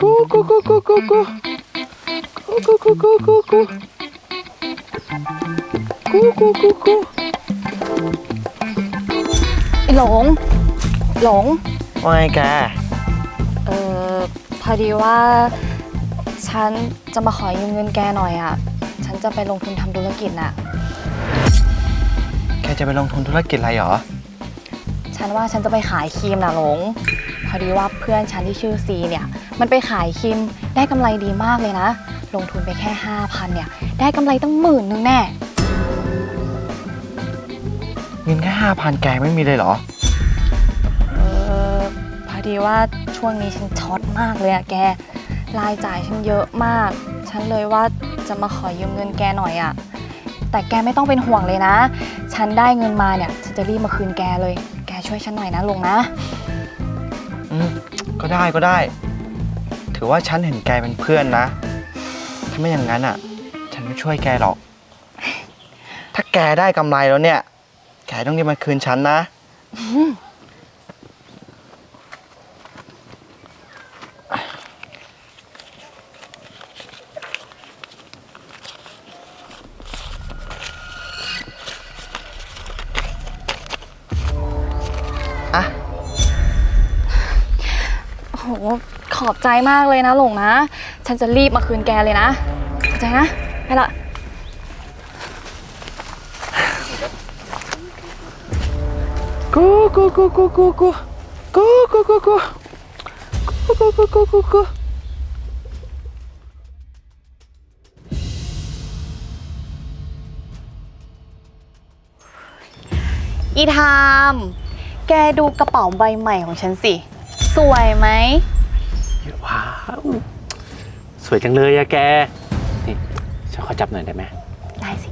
กูกูกูกูกูกูกูกูกูกูกูกูกูกูกูกูหลง หลง ว่าไงแกเออพอดีว่า ฉันจะมาขอยืมเงินแกหน่อยอะ่ะ ฉันจะไปลงทุนทำธุรกิจน่ะ แกจะไปลงทุนธุรกิจอะไรหรอ ฉันว่าฉันจะไปขายครีมนะหลง พอดีว่าเพื่อนฉันที่ชื่อซีเนี่ย มันไปขายครีมได้กำไรดีมากเลยนะ ลงทุนไปแค่ 5,000 เนี่ย ได้กำไรตั้งหมื่นนึงแน่ เงินแค่ห้าพันแกไม่มีเลยเหรอ เออพอดีว่าช่วงนี้ฉันช็อตมากเลยอะแก รายจ่ายฉันเยอะมาก ฉันเลยว่าจะมาขอยืมเงินแกหน่อยอะแต่แกไม่ต้องเป็นห่วงเลยนะ ฉันได้เงินมาเนี่ย ฉันจะรีบมาคืนแกเลย แกช่วยฉันหน่อยนะลุงนะ อืม ก็ได้ก็ได้ ถือว่าฉันเห็นแกเป็นเพื่อนนะ ถ้าไม่อย่างนั้นอะ ฉันไม่ช่วยแกหรอก ถ้าแกได้กำไรแล้วเนี่ย แกต้องรีบมาคืนฉันนะ อะ โอ้โห อบใจมากเลยนะหลงนะ ฉันจะรีบมาคืนแกเลยนะขอบใจนะไปละกูกูกูกูกูกูกูกูกูกูกูกูกูกูกูอีทาม แกดูกระเป๋าใบใหม่ของฉันสิ สวยไหม ว้าว สวยจังเลยอะแก นี่ฉันขอจับหน่อยได้ไหมได้สิ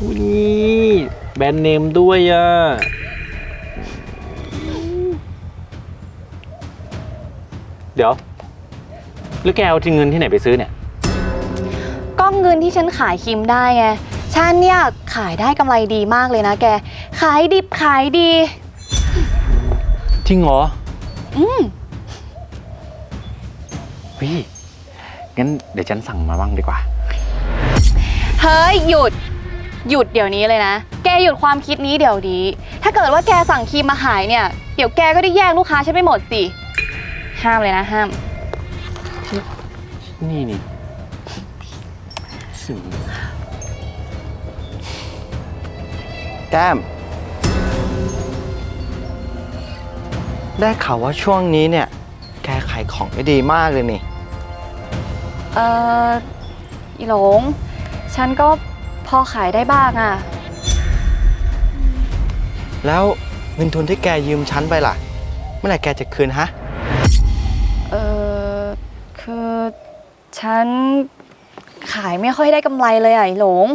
อุ๊ยแบรนด์เนมด้วยอะเดี๋ยว แล้วแกเอาที่เงินที่ไหนไปซื้อเนี่ย ก็เงินที่ฉันขายครีมได้ไง ฉันเนี่ยขายได้กำไรดีมากเลยนะแก ขายดิบขายดี จริงเหรอ อืมวิงั้นเดี๋ยวฉันสั่งมาบ้างดีกว่า เฮ้ยหยุด หยุดเดี๋ยวนี้เลยนะ แกหยุดความคิดนี้เดี๋ยวนี้ ถ้าเกิดว่าแกสั่งครีมมาขายเนี่ย เดี๋ยวแกก็ได้แย่งลูกค้าฉันไปหมดสิ ห้ามเลยนะห้าม นี่นี่อืมแก้ม ได้ข่าวว่าช่วงนี้เนี่ย แกขายของได้ดีมากเลยนี่ เอออีหลง ฉันก็พอขายได้บ้างอะแล้วเงินทุนที่แกยืมฉันไปล่ะ เมื่อไหร่แกจะคืนฮะ เออคือฉันขายไม่ค่อยได้กำไรเลยอะไอ้หลง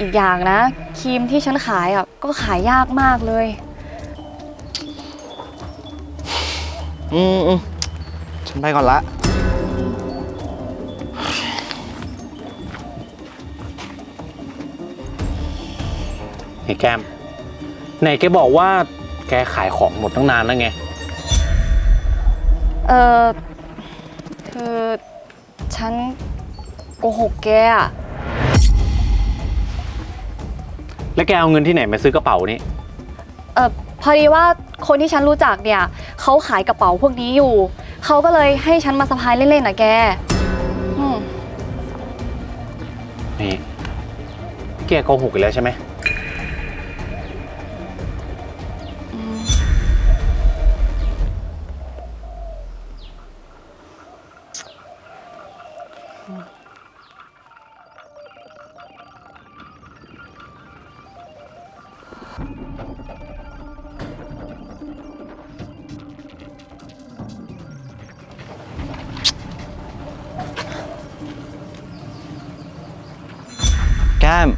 อีกอย่างนะครีมที่ฉันขายอะก็ขายยากมากเลย อืมอืมฉันไปก่อนละไอ้แก้มไหนแกบอกว่าแกขายของหมดตั้งนานแล้วไง เออคือฉันโกหกแกอะแล้วแกเอาเงินที่ไหนมาซื้อกระเป๋านี่ เออพอดีว่าคนที่ฉันรู้จักเนี่ย เขาขายกระเป๋าพวกนี้อยู่ เขาก็เลยให้ฉันมาสะพายเล่นๆนะแกอืมนี่แกโกหกอีกแล้วใช่ไหมแก้ม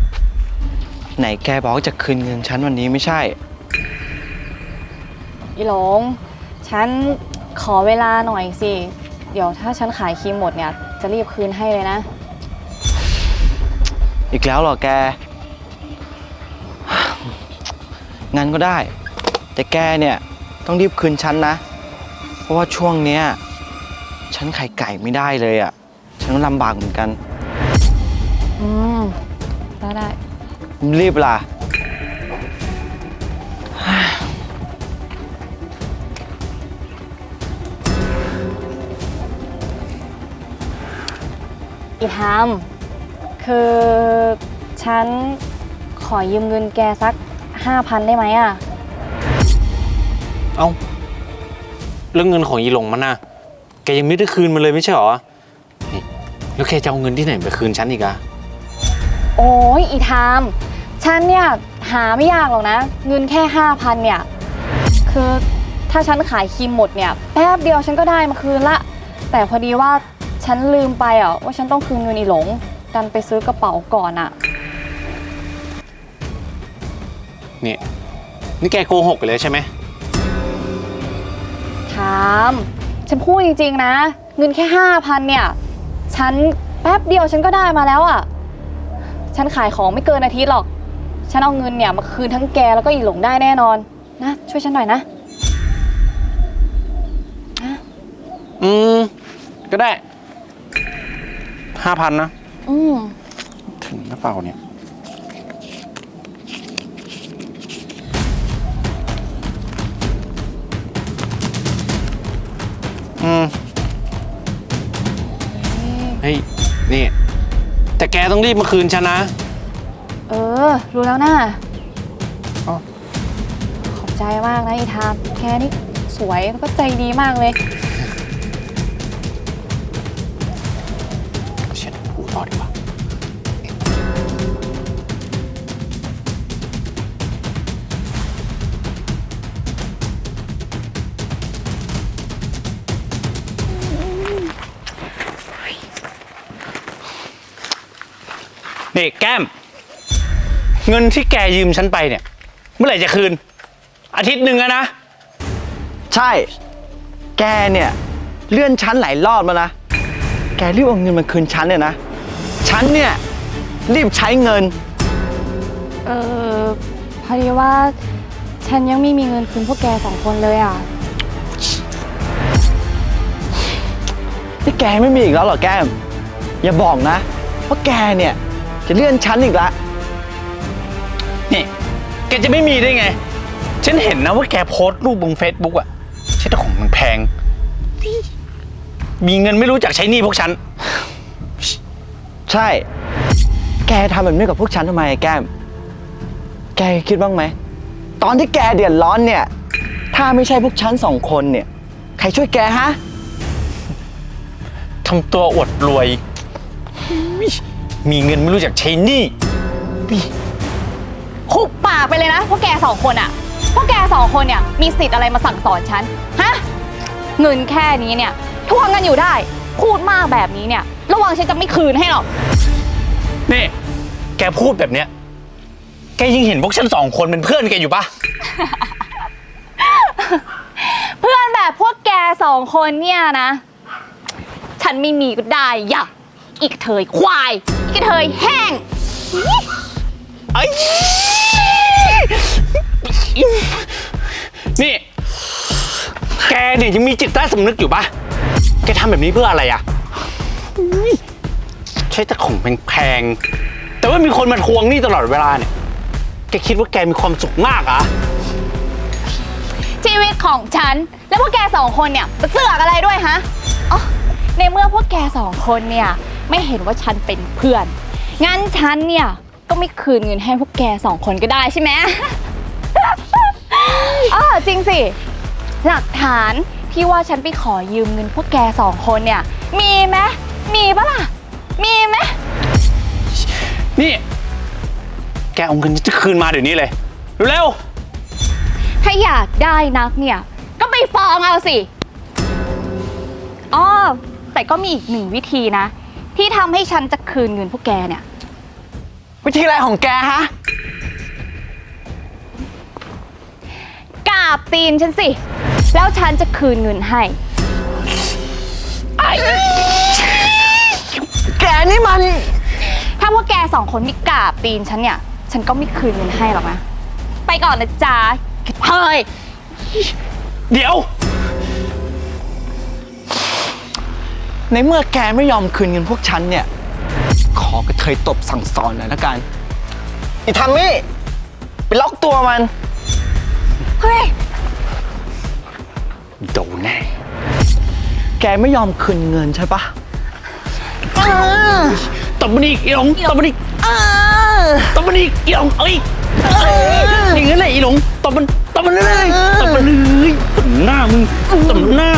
ไหนแกบอกว่าจะคืนเงินฉันวันนี้ไม่ใช่ อีหลง ฉันขอเวลาหน่อยสิ เดี๋ยวถ้าฉันขายครีมหมดเนี่ย จะรีบคืนให้เลยนะ อีกแล้วเหรอแก งั้นก็ได้ แต่แกเนี่ยต้องรีบคืนฉันนะราะว่าช่วงเนี้ยฉันไข่ไก่ไม่ได้เลยอะ ฉันก็ลำบากเหมือนกัน อืม ได้ได้รีบล่ะ อีทามคือฉันขอยืมเงินแกสักห้าพันได้ไหมอะ เอ้าเรื่องเงินของยีหลงมันนะแกยังไม่ได้คืนมันเลยไม่ใช่หรอนี่แล้วแกจะเอาเงินที่ไหนไปคืนฉันอีกอะ โอ้ยอีทาม ฉันเนี่ยหาไม่ยากหรอกนะ เงินแค่ห้าพันเนี่ย คือถ้าฉันขายครีมหมดเนี่ยแป๊บเดียวฉันก็ได้มาคืนละ แต่พอดีว่าฉันลืมไปอะว่าฉันต้องคืนเงินอีหลง ดันไปซื้อกระเป๋าก่อนอะ นี่ นี่แกโกหกไปเลยใช่ไหม ถาม ฉันพูดจริงๆนะ เงินแค่ห้าพันเนี่ย ฉันแป๊บเดียวฉันก็ได้มาแล้วอะ ฉันขายของไม่เกินอาทิตย์หรอก ฉันเอาเงินเนี่ยมาคืนทั้งแกแล้วก็อีหลงได้แน่นอน นะ ช่วยฉันหน่อยนะ อืม ก็ได้ห้าพันนะ อืม ถึงหรือเปล่าเนี่ย อืม เฮ้ย นี่ แต่แกต้องรีบมาคืนฉันนะ เออ รู้แล้วนะอ้าวขอบใจมากนะอีทามแกนี่สวยแล้วก็ใจดีมากเลย เช็ดหูต่อดีกว่า นี่แก้ม เงินที่แกยืมฉันไปเนี่ย เมื่อไหร่จะคืน อาทิตย์หนึ่งอะนะ ใช่ แกเนี่ย เลื่อนชั้นหลายรอบแล้วนะ แกรีบเอาเงินมาคืนฉันเนี่ยนะ ฉันเนี่ยรีบใช้เงิน เออพอดีว่าฉันยังไม่มีเงินคืนพวกแกสองคนเลยอะที่แกไม่มีอีกแล้วเหรอแก้ม อย่าบอกนะว่าแกเนี่ย จะเลื่อนชั้นอีกละ นี่ แกจะไม่มีได้ไง ฉันเห็นนะว่าแกโพสต์รูปบนเฟซบุ๊กอะใช่แต่ของมันแพง มีเงินไม่รู้จักใช้หนี้พวกฉัน ใช่ แกทำแบบนี้กับพวกฉันทำไมอะแก้ม แกคิดบ้างไหม ตอนที่แกเดือดร้อนเนี่ย ถ้าไม่ใช่พวกฉันสองคนเนี่ย ใครช่วยแกฮะ ทำตัวอวดรวย มีเงินไม่รู้จักใช้หนี้คุบปากไปเลยนะพวกแกสองคนอะพวกแกสองคนเนี่ยมีสิทธิ์อะไรมาสั่งสอนฉันฮะเงินแค่นี้เนี่ยทวงกันอยู่ได้ พูดมากแบบนี้เนี่ย ระวังฉันจะไม่คืนให้หรอก นี่ แกพูดแบบเนี้ย แกยังเห็นพวกฉันสองคนเป็นเพื่อนแกอยู่ปะ เพื่อนแบบพวกแกสองคนเนี่ยนะ ฉันไม่มีก็ได้อย่าอีกกระเทยควายอีกก ระเทยแห้งไอ้นี่ แกเนี่ยยังมีจิตใต้สำนึกอยู่ปะแกทำแบบนี้เพื่ออะไรอะใช้แต่ของแพงๆ แต่ว่ามีคนมาทวงหนี้ตลอดเวลาเนี่ย แกคิดว่าแกมีความสุขมากเหรอะชีวิตของฉัน แล้วพวกแกสองคนเนี่ยมาเสือกอะไรด้วยฮะอ๋อในเมื่อพวกแกสองคนเนี่ย ไม่เห็นว่าฉันเป็นเพื่อน งั้นฉันเนี่ย ก็ไม่คืนเงินให้พวกแกสองคนก็ได้ใช่ไหมอ๋อจริงสิ หลักฐานที่ว่าฉันไปขอยืมเงินพวกแกสองคนเนี่ย มีไหมมีปะล่ะ มีไหมนี่ แกเอาเงินจะคืนมาเดี๋ยวนี้เลย เร็วถ้าอยากได้นักเนี่ย ก็ไปฟ้องเอาสิอ๋อแต่ก็มีอีกหนึ่งวิธีนะ ที่ทำให้ฉันจะคืนเงินพวกแกเนี่ย วิธีอะไรของแกฮะ กราบตีนฉันสิ แล้วฉันจะคืนเงินให้ แกนี่มัน ถ้าพวกแกสองคนไม่กราบตีนฉันเนี่ย ฉันก็ไม่คืนเงินให้หรอกนะ ไปก่อนนะจ๊ะเฮ้ย เดี๋ยว ในเมื่อแกไม่ยอมคืนเงินพวกฉันเนี่ย ขอกระเทยตบสั่งสอนหน่อยละกันอีทัมมี่ไปล็อกตัวมัน เฮ้ย โดนแน่ แกไม่ยอมคืนเงินใช่ปะตบมันอีกอีหลงตบมันอีกตบมันอีกอีหลงเอาอีกอย่างนั้นแหละอีหลงตบมันตบมันเลยตบมันเลยตบหน้ามึงตบหน้า